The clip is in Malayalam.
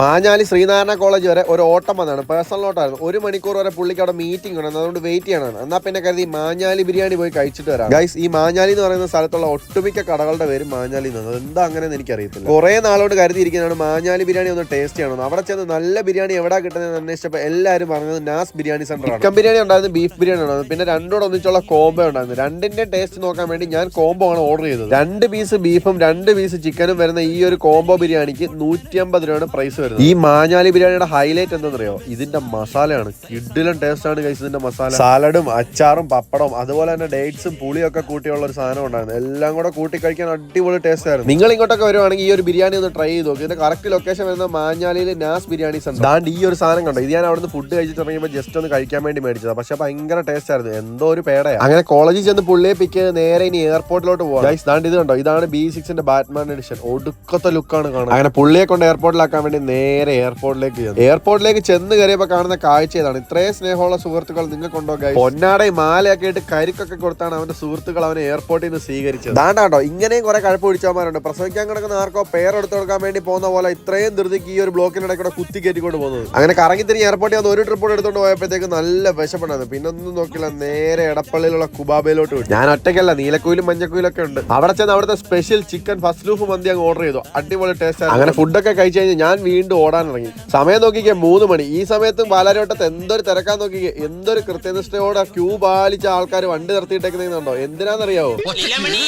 മാഞ്ഞാലി ശ്രീനാരായണ കോളേജ് വരെ ഒരു ഓട്ടം വന്നതാണ്. പേഴ്സണൽ ഓട്ടമായിരുന്നു. ഒരു മണിക്കൂർ വരെ പുള്ളിക്ക് അവിടെ മീറ്റിംഗ് ഉണ്ടെന്ന് അതുകൊണ്ട് വെയിറ്റ് ചെയ്യണം എന്നാൽ പിന്നെ കരുതി മാഞ്ഞാലി ബിരിയാണി പോയി കഴിച്ചിട്ട് വരാം. ഗൈസ് ഈ മാഞ്ഞാലി എന്ന് പറയുന്ന സ്ഥലത്തുള്ള ഒട്ടുമിക്ക കടകളുടെ പേര് മാഞ്ഞാലി എന്നാണ്. എന്താ അങ്ങനെ എനിക്കറിയത്തില്ല. കുറെ നാളോട് കരുതിയിരിക്കുന്നതാണ് മാഞ്ഞാലി ബിരിയാണി ഒന്ന് ടേസ്റ്റ് ചെയ്യണം അവിടെ ചെന്ന് നല്ല ബിരിയാണി എവിടെ കിട്ടുന്നത് അന്വേഷിച്ചപ്പോൾ എല്ലാവരും പറഞ്ഞത് നാസ് ബിരിയാണി സെന്റർ ആണ്. ചിക്കൻ ബിരിയാണി ഉണ്ടായിരുന്നു ബീഫ് ബിരിയാണി ഉണ്ടായിരുന്നു. പിന്നെ രണ്ടോട് ഒന്നിച്ചുള്ള കോംബോ ഉണ്ടായിരുന്നു. രണ്ടിന്റെ ടേസ്റ്റ് നോക്കാൻ വേണ്ടി ഞാൻ കോംബോ ആണ് ഓർഡർ ചെയ്തത്. രണ്ട് പീസ് ബീഫും രണ്ട് പീസ് ചിക്കനും വരുന്ന ഈ ഒരു കോംബോ ബിരിയാണിക്ക് നൂറ്റി അമ്പത് രൂപയാണ് പ്രൈസ് വരുന്നത്? ഈ മാഞ്ഞാലി ബിരിയാണിയുടെ ഹൈലൈറ്റ് എന്താണെന്നറിയോ? ഇതിന്റെ മസാലയാണ്. കിഡിലും ടേസ്റ്റ് ആണ് കഴിച്ചത് ഇതിന്റെ മസാല. സാലഡും അച്ചാറും പപ്പടവും അതുപോലെ തന്നെ ഡേറ്റ്സും പുളിയൊക്കെ കൂട്ടിയുള്ള ഒരു സാധനം ഉണ്ടായിരുന്നു. എല്ലാം കൂടെ കൂട്ടി കഴിക്കാൻ അടിപൊളി ടേസ്റ്റ് ആയിരുന്നു. നിങ്ങൾ ഇങ്ങോട്ടൊക്കെ വരുവാണെങ്കിൽ ഈ ഒരു ബിരിയാണി ഒന്ന് ട്രൈ ചെയ്ത് നോക്കി. ഇതിന്റെ കറക്റ്റ് ലൊക്കേഷൻ വരുന്ന മാഞ്ഞാലിയിൽ നാസ് ബിരിയാണി സെന്റർ ദാണ്ട് ഈ ഒരു സാധനം കണ്ടോ? ഇത് ഞാൻ അവിടുന്ന് ഫുഡ് കഴിച്ചിട്ട് ഇറങ്ങിയപ്പോൾ ജസ്റ്റ് ഒന്ന് കഴിക്കാൻ വേണ്ടി മേടിച്ചത്. പക്ഷെ ഭയങ്കര ടേസ്റ്റ് ആയിരുന്നു. എന്തോ ഒരു പേടയാണ് അങ്ങനെ കോളേജിൽ ചെന്ന് പുള്ളിയെ പിക്ക് ചെയ്ത് നേരെ ഇനി എയർപോർട്ടിലോട്ട് പോകാം ഗൈസ് ദാണ്ട് ഇത് കണ്ടോ? ഇതാണ് ബി സിക്സിന്റെ ബാറ്റ്മാൻ എഡിഷൻ ഒടുക്കത്തെ ലുക്കാണ് കാണുന്നത്. അങ്ങനെ പുള്ളിയെ കൊണ്ട് എയർപോർട്ടിലാക്കാൻ വേണ്ടി നേരെ എയർപോർട്ടിലേക്ക് ചെന്നു. എയർപോർട്ടിലേക്ക് ചെന്ന് കയറിയപ്പോൾ കാണുന്ന കാഴ്ച ഇതാണ്. ഇത്രയും സ്നേഹമുള്ള സുഹൃത്തുക്കൾ നിങ്ങൾക്കുണ്ടോ ഗൈസ് പൊന്നാടയും മാലയൊക്കെ ആയിട്ട് കരിക്കൊക്കെ കൊടുത്താണ് അവന്റെ സുഹൃത്തുക്കൾ അവനെ എയർപോർട്ടിൽ നിന്ന് സ്വീകരിച്ചത്. ദാണ്ടാട്ടോ ഇങ്ങനെയും കുറെ കഴപ്പ് പിടിച്ചവന്മാരുണ്ട്. പ്രസവിക്കാൻ കിടക്കുന്ന ആർക്കോ പേരെടുത്ത് കൊടുക്കാൻ വേണ്ടി പോകുന്ന പോലെ ഇത്രയും ധൃതിക്ക് ഈ ഒരു ബ്ലോക്കിനിടെ കൂടെ കുത്തി കയറ്റിക്കൊണ്ട് പോകുന്നത്. അങ്ങനെ കറങ്ങി തിരിഞ്ഞ് എയർപോർട്ടിൽ വന്ന് ഒരു ട്രിപ്പ് എടുത്തുകൊണ്ട് പോയപ്പോഴത്തേക്ക് നല്ല വിശപ്പുണ്ടായിരുന്നു. പിന്നെ ഒന്നും നോക്കില്ല നേരെ എടപ്പള്ളിയിലുള്ള കുബാബയിലോട്ട് വിട്ടു. ഞാൻ ഒറ്റയ്ക്കല്ല നീലക്കുയിലും മഞ്ഞക്കുയിലും ഒക്കെ ഉണ്ട്. അവിടെ ചെന്ന് അവിടുത്തെ സ്പെഷ്യൽ ചിക്കൻ ഫസ്റ്റ് ലൂഫ് മന്തി അങ്ങ് ഓർഡർ ചെയ്തു. അടിപൊളി ടേസ്റ്റ് അങ്ങനെ ഫുഡൊക്കെ കഴിച്ചു കഴിഞ്ഞാൽ ഞാൻ വീണ്ടും ഓടാൻ ഇറങ്ങി. സമയം നോക്കിക്കേ മൂന്ന് മണി. ഈ സമയത്തും പാലാരോട്ടത്ത് എന്തൊരു തിരക്കാൻ നോക്കിക്കേ. എന്തൊരു കൃത്യനിഷ്ഠയോടെ ക്യൂ പാലിച്ച ആൾക്കാർ വണ്ടി നിർത്തിയിട്ടേക്കുന്നുണ്ടോ എന്തിനാണെന്നറിയാവോ ലീലമണി